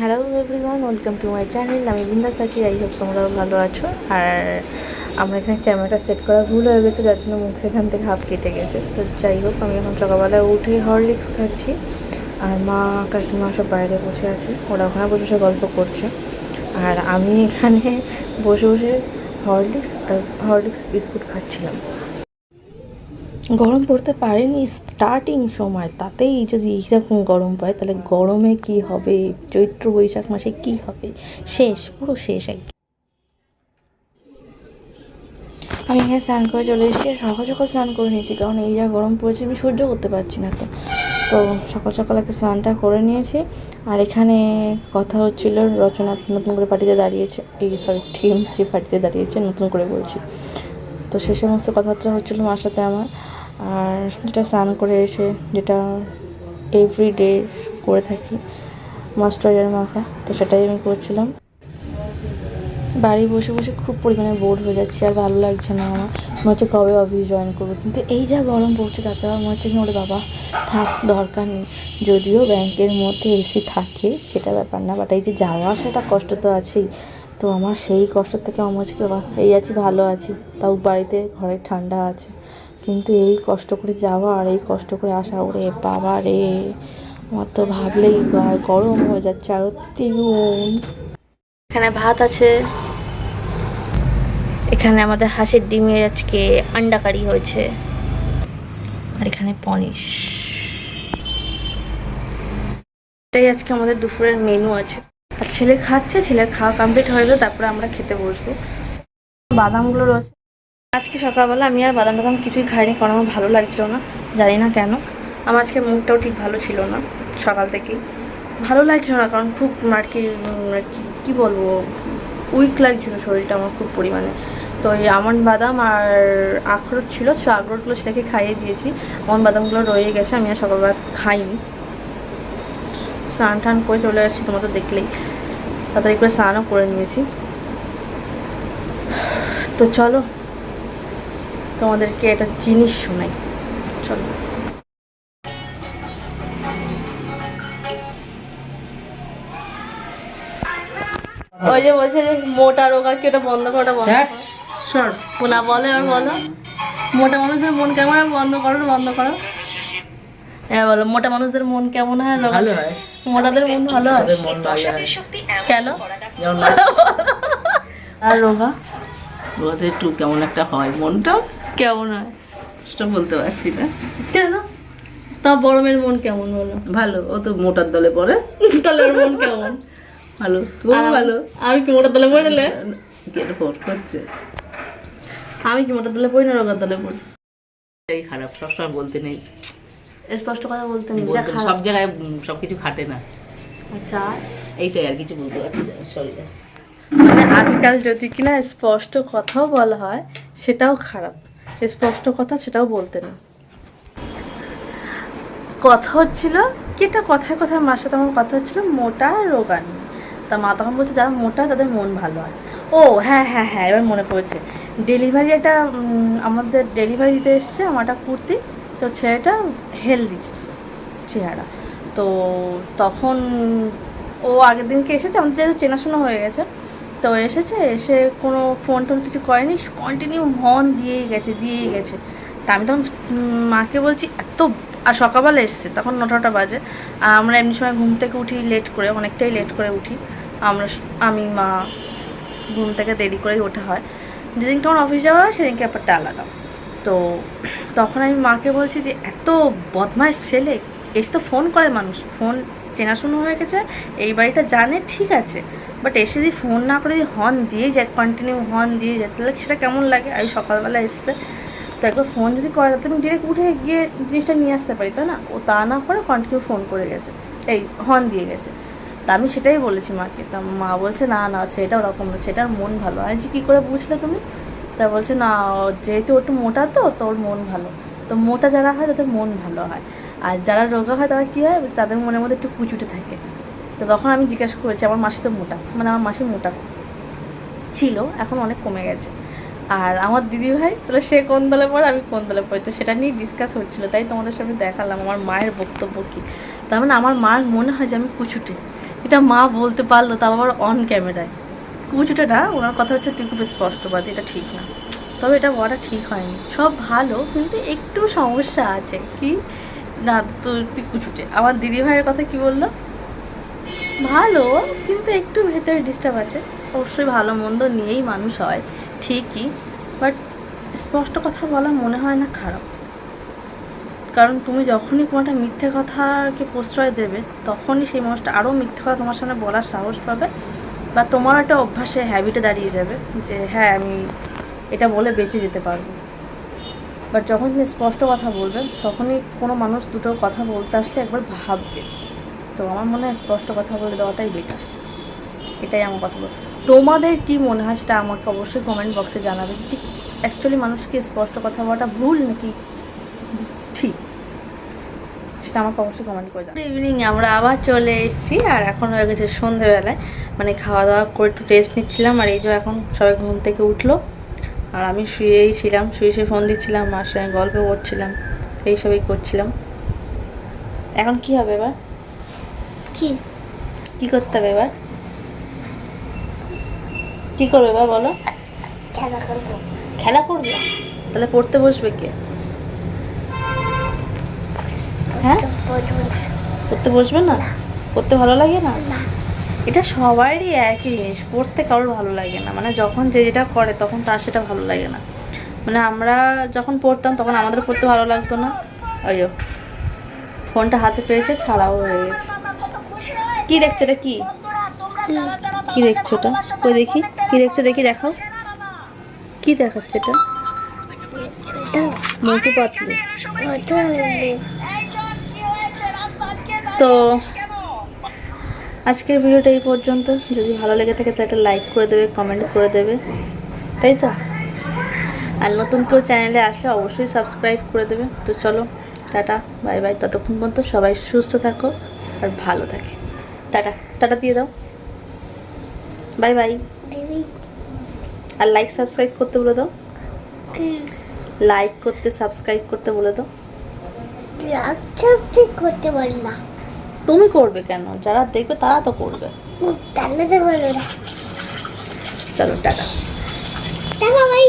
Hello everyone welcome to my channel আমি বিন্দাস আছি আই হোপ তোমরাও ভালো আছো। আর আমরা এখানে ক্যামেরাটা সেট করা ভুল হয়ে গেছে, যার জন্য মুখের এখান থেকে হাফ কেটে গেছে। তো যাই হোক, আমি এখন সকালবেলায় উঠে হরলিক্স খাচ্ছি। আর মা কাকিমা সব বাইরে বসে আছে, ওরা ওখানে বসে বসে গল্প করছে। আর আমি এখানে বসে বসে হরলিক্স আর হরলিক্স বিস্কুট খাচ্ছিলাম। গরম পড়তে পারেনি স্টার্টিং সময়, তাতেই যদি এইরকম গরম পায় তাহলে গরমে কি হবে? চৈত্র, বৈশাখ মাসে কি হবে? শেষ, পুরো শেষ একদম। আমি এখানে স্নান করে চলে এসেছি সকাল সকাল স্নান করে নিয়েছি, কারণ এই যা গরম পড়েছে, আমি সহ্য করতে পারছি না তো। তো সকাল সকাল একটা স্নানটা করে নিয়েছি, আর এখানে কথা হচ্ছিল, রচনা নতুন করে পার্টিতে দাঁড়িয়েছে, এই সরি টিএমসি পার্টিতে দাঁড়িয়েছে, নতুন করে বলছি। তো সে সমস্ত কথাবার্তা হচ্ছিল মার সাথে আমার। আর যেটা স্নান করে এসে যেটা এভরিডে করে থাকি ময়েশ্চারাইজার মাখা, তো সেটাই আমি করছিলাম। বাড়ি বসে বসে খুব পরিমাণে বোর হয়ে যাচ্ছি, আর ভালো লাগছে না আমার। মনে হচ্ছে কবে অফিস জয়েন করব। কিন্তু এই যা গরম পড়ছে, তাতে আমার মনে হচ্ছে কি, ওরে বাবা, থাক, দরকার নেই। যদিও ব্যাংকের মধ্যে এসি থাকে, সেটা ব্যাপার না বাট এই যে যাওয়া আসাটা কষ্ট তো আছেই। তো আমার সেই কষ্ট থেকে আমার এই আছি, ভালো আছি। তাও বাড়িতে ঘরে ঠান্ডা আছে। কিন্তু এই কষ্ট করে যাওয়া আর এই কষ্ট করে আসা, ওরে বাবা রে। আমার তো ভাবলেই গরম হয়ে যাচ্ছে আরও তিগুন এখানে ভাত আছে। এখানে আমাদের হাঁসের ডিমের আজকে আন্ডা কারি হয়েছে। আর এখানে পনিশ এটাই আজকে আমাদের দুপুরের মেনু আছে। আর ছেলে খাচ্ছে, ছেলের খাওয়া কমপ্লিট হয়ে গেলে, তারপরে আমরা খেতে বসবো। বাদামগুলো রয়েছে। আজকে সকালবেলা আমি আর বাদাম টাদাম কিছুই খাইনি, কারণ আমার ভালো লাগছিল না, জানি না কেন। আমার আজকে মুখটাও ঠিক ভালো ছিল না, সকাল থেকেই। ভালো লাগছিল না, কারণ খুব আর কি কি বলব উইক লাগছিল শরীরটা আমার খুব পরিমাণে। তো এই আমন্ড বাদাম আর আখরোট ছিল, সে আখরোটগুলো সেটাকে খাইয়ে দিয়েছি। আমন্ড বাদামগুলো রয়ে গেছে, আমি আর সকালবেলা খাইনি। স্নান টান করে চলে আসছি তোমার তো দেখলেই। তাড়াতাড়ি করে স্নানও করে নিয়েছি। তো চলো তোমাদেরকে একটা জিনিস শোনাই। চলো। ওই যে বলছে যে মোটা রোগা কি ওটা বন্ধ করাটা বন্ধ। না বলে আর বলো। মোটা মানুষের মন কেমন হয়? বন্ধ করো বন্ধ করো। হ্যাঁ বলো মোটা মানুষদের মন কেমন হয়? রোগা মোটাদের মন ভালো হয়? কেন? আর রোগা? ওদের একটু কেমন একটা হয়? মনটা? কেমন হয়? সেটা বলতে পারছি না। কেন? তা বড়মের মন কেমন হলো ভালো ও তো মোটার দলে পড়ে। তাহলে ওর মন কেমন? ভালো ভালো। আমি কি মোটা দলে পড়ে নিলে কি ফোট করছে? আমি কি মোটা দলে পড়ি না রোগার দলে পড়ি? এই খারাপ সবসময় বলতে নেই। স্পষ্ট কথা বলতে নেই সব জায়গায় উম, সবকিছু খাটে না। আচ্ছা এইটাই আর কিছু বলতে পারছি না সরি আজকাল যদি কিনা স্পষ্ট কথাও বলা হয়, সেটাও খারাপ। স্পষ্ট কথা সেটাও বলতে না। কথা হচ্ছিল কি একটা কথায় কথায় মার সাথে আমার কথা হচ্ছিল, মোটা আর রোগা নিয়ে তা মা তখন বলছে, যারা মোটা, তাদের মন ভালো হয়। ও হ্যাঁ হ্যাঁ হ্যাঁ এবার মনে পড়েছে। ডেলিভারি একটা আমাদের ডেলিভারি দিতে এসছে, আমার একটা কুর্তি। তো ছেলেটা হেলদি চেহারা। তো তখন ও আগের দিনকে এসেছে, আমাদের চেনাশোনা হয়ে গেছে তো এসেছে, এসে কোনো ফোন টোন কিছু করেনি কন্টিনিউ হর্ন দিয়েই গেছে দিয়েই গেছে। তা আমি তখন মাকে বলছি, এত, আর সকালবেলা এসছে, তখন নটাটা বাজে। আর আমরা এমনি সময় ঘুম থেকে উঠি লেট করে, অনেকটাই লেট করে উঠি। আমরা আমি, মা, ঘুম থেকে দেরি করেই ওঠা হয়। যেদিন আমার অফিস যাওয়া হয়, সেদিনকে ব্যাপারটা আলাদা। তো তখন আমি মাকে বলছি যে, এত বদমাস ছেলে, এসে তো ফোন করে মানুষ। ফোন চেনাশুনো হয়ে গেছে, এই বাড়িটা জানে, ঠিক আছে। বাট এসে যদি ফোন না করে যদি হর্ন দিয়ে যায় কন্টিনিউ হর্ন দিয়ে যায় তাহলে সেটা কেমন লাগে? আমি সকালবেলা এসছে। তো একবার ফোন যদি করে, তাহলে আমি ডিরেক্ট উঠে গিয়ে জিনিসটা নিয়ে আসতে পারি, তাই না? ও তা না করে কন্টিনিউ ফোন করে গেছে। এই হর্ন দিয়ে গেছে। তা আমি সেটাই বলেছি মাকে। তা মা বলছে, না না, সেটা ওরকম না, সেটার মন ভালো। আমি যে কী করে বুঝলে তুমি? তা বলছে, না, যেহেতু একটু মোটা তো, তোর মন ভালো। তো মোটা যারা হয়, তাদের মন ভালো হয়। আর যারা রোগা হয়, তারা কী হয়? তাদের মনের মধ্যে একটু কুচুটে থাকে। তো তখন আমি জিজ্ঞাসা করেছি, আমার মাসি তো মোটা। মানে আমার মাসি মোটা ছিল, এখন অনেক কমে গেছে। আর আমার দিদি ভাই, তাহলে সে কোন দলে পড়ে, আমি কোন দলে পড়ি? তো সেটা নিয়ে ডিসকাস হচ্ছিল। তাই তোমাদের সামনে দেখালাম আমার মায়ের বক্তব্য কী। তার মানে আমার মার মনে হয় যে আমি কুচুটে। এটা মা বলতে পারল, তাও আবার অন ক্যামেরায় কুচুটে না, ওনার কথা হচ্ছে তুই খুব স্পষ্টবাদী এটা ঠিক না। তবে এটা বলা ঠিক হয়নি। সব ভালো, কিন্তু একটু সমস্যা আছে। কি? না, তো তুই কুচুটে। আমার দিদি ভাইয়ের কথা কি বলল? ভালো, কিন্তু একটু ভেতরে ডিস্টার্ব আছে। অবশ্যই ভালো মন্দ নিয়েই মানুষ হয়, ঠিকই বাট স্পষ্ট কথা বলা মনে হয় না খারাপ। কারণ তুমি যখনই কোনো একটা মিথ্যে কথাকে প্রশ্রয় দেবে, তখনই সেই মানুষটা আরও মিথ্যে কথা তোমার সামনে বলার সাহস পাবে বা তোমার একটা অভ্যাসে হ্যাবিটে দাঁড়িয়ে যাবে যে হ্যাঁ আমি এটা বলে বেঁচে যেতে পারব। বাট যখন তুমি স্পষ্ট কথা বলবে, তখনই কোনো মানুষ দুটো কথা বলতে আসলে একবার ভাববে। তো আমার মনে হয় স্পষ্ট কথা বলে দেওয়াটাই বেটার এটাই আমার কথা বল তোমাদের কি মনে হয় সেটা আমাকে অবশ্যই কমেন্ট বক্সে জানাবে ঠিক অ্যাকচুয়ালি মানুষকে স্পষ্ট কথা বলাটা ভুল নাকি ঠিক? সেটা আমাকে অবশ্যই কমেন্ট করে জানাবে। ইভিনিং আমরা আবার চলে এসেছি আর এখন হয়ে গেছে সন্ধেবেলায়। মানে খাওয়া দাওয়া করে একটু রেস্ট নিচ্ছিলাম আর এই যে এখন সবাই ঘুম থেকে উঠল। আর আমি শুয়েই ছিলাম, শুয়ে শুয়ে ফোন দিচ্ছিলাম মার সঙ্গে গল্প করছিলাম, এইসবই করছিলাম। এখন কি হবে এবার? কি? কি করতে হবে এবার? কি করবে এবার বলো? খেলা করব। খেলা করবে? তাহলে পড়তে বসবে কে? হ্যাঁ। পড়তে বসবে না। পড়তে ভালো লাগে না? না। এটা সবারই একই জিনিস পড়তে কারোর ভালো লাগে না। মানে যখন যে যেটা করে তখন তার সেটা ভালো লাগে না। মানে আমরা যখন পড়তাম তখন আমাদের পড়তে ভালো লাগতো না। ওই ফোনটা হাতে পেয়েছে ছাড়াও হয়ে গেছে। কি দেখছ এটা কি? কি দেখছ এটা? কই দেখি? কি দেখছ দেখি দেখাও। কি দেখাচ্ছে এটা? এটা মোটু পাতলু ওটা তো আজকের ভিডিওটা এই পর্যন্ত। যদি ভালো লেগে থাকে তাহলে একটা লাইক করে দেবে কমেন্ট করে দেবে। তাই তো? আর নতুন কেউ চ্যানেলে আসলে অবশ্যই সাবস্ক্রাইব করে দেবে। তো চলো টাটা বাই বাই ততক্ষণ পর্যন্ত সবাই সুস্থ থাকো আর ভালো থাকে। টাটা টাটা দিয়ে দাও। Bye bye. আর লাইক সাবস্ক্রাইব করতে বলে দাও। লাইক করতে সাবস্ক্রাইব করতে বলে দাও। ঠিক করতে পারি না। তুমি করবে কেন? যারা দেখবে তারা তো করবে। চলো টাটা। তাহলে ভাই